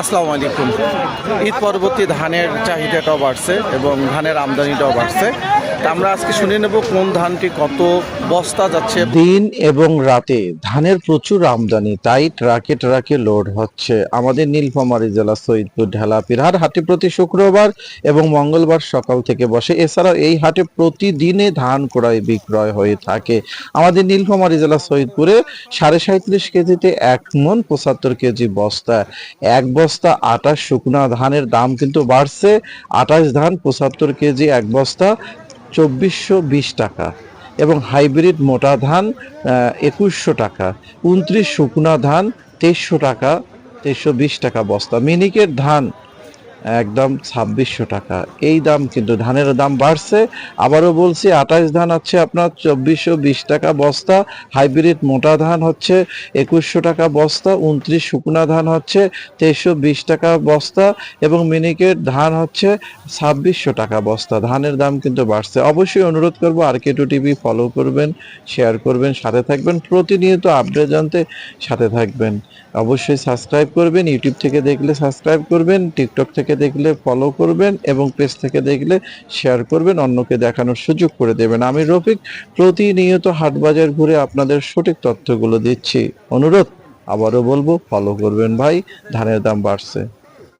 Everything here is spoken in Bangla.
আসসালামু আলাইকুম। ঈদ পরবর্তী ধানের চাহিদাটাও বাড়ছে এবং ধানের আমদানিটাও বাড়ছে। আমরা আজকে শুনে নেব কোন ধানটি কত বস্তা যাচ্ছে। দিন এবং রাতে ধানের প্রচুর আমদানি, তাই ট্রাকে ট্রাকে লোড হচ্ছে। আমাদের নীলফামারী জেলা সৈয়দপুর ঢেলা পিরহার হাটে প্রতি শুক্রবার এবং মঙ্গলবার সকাল থেকে বসে। এছাড়াও এই হাটে প্রতিদিনে ধান ক্রয় বিক্রয় হয়ে থাকে। আমাদের নীলফামারী জেলা সৈয়দপুরে সাড়ে সাঁত্রিশ কেজিতে এক মন পঁচাত্তর কেজি বস্তা। এক বস্তা আটাশ শুকনা ধানের দাম কিন্তু বাড়ছে। আটাশ ধান পঁচাত্তর কেজি এক বস্তা। চব্বিশশো বিশ টাকা এবং হাইব্রিড মোটা ধান একুশশো টাকা। উনত্রিশ শুকনা ধান, তেইশশো টাকা, তেইশশো বিশ টাকা বস্তা। মিনিকেট ধান একদম ছাব্বিশশো টাকা। এই দাম কিন্তু ধানের দাম বাড়ছে। আবারও বলছি, আঠাশ ধান হচ্ছে আপনার, চব্বিশশো বিশ টাকা বস্তা। হাইব্রিড মোটা ধান হচ্ছে একুশশো টাকা বস্তা, উনত্রিশ শুকনা ধান হচ্ছে তেইশশো বিশ টাকা বস্তা এবং মিনিকেট ধান হচ্ছে ছাব্বিশশো টাকা বস্তা। ধানের দাম কিন্তু বাড়ছে। অবশ্যই অনুরোধ করব R K two TV follow করবেন, শেয়ার করবেন, সাথে থাকবেন। প্রতিনিয়ত আপডেট জানতে সাথে থাকবেন। অবশ্যই সাবস্ক্রাইব করবেন, ইউটিউব থেকে দেখলে সাবস্ক্রাইব করবেন, টিকটক থেকে দেখলে ফলো করবেন এবং পেজ থেকে দেখলে শেয়ার করবেন, অন্যকে দেখানোর সুযোগ করে দেবেন। আমি রফিক, প্রতিনিয়ত হাটবাজার ঘুরে আপনাদের সঠিক তথ্যগুলো দিচ্ছি। অনুরোধ, আবারও বলব ফলো করবেন ভাই, ধানের দাম বাড়ছে।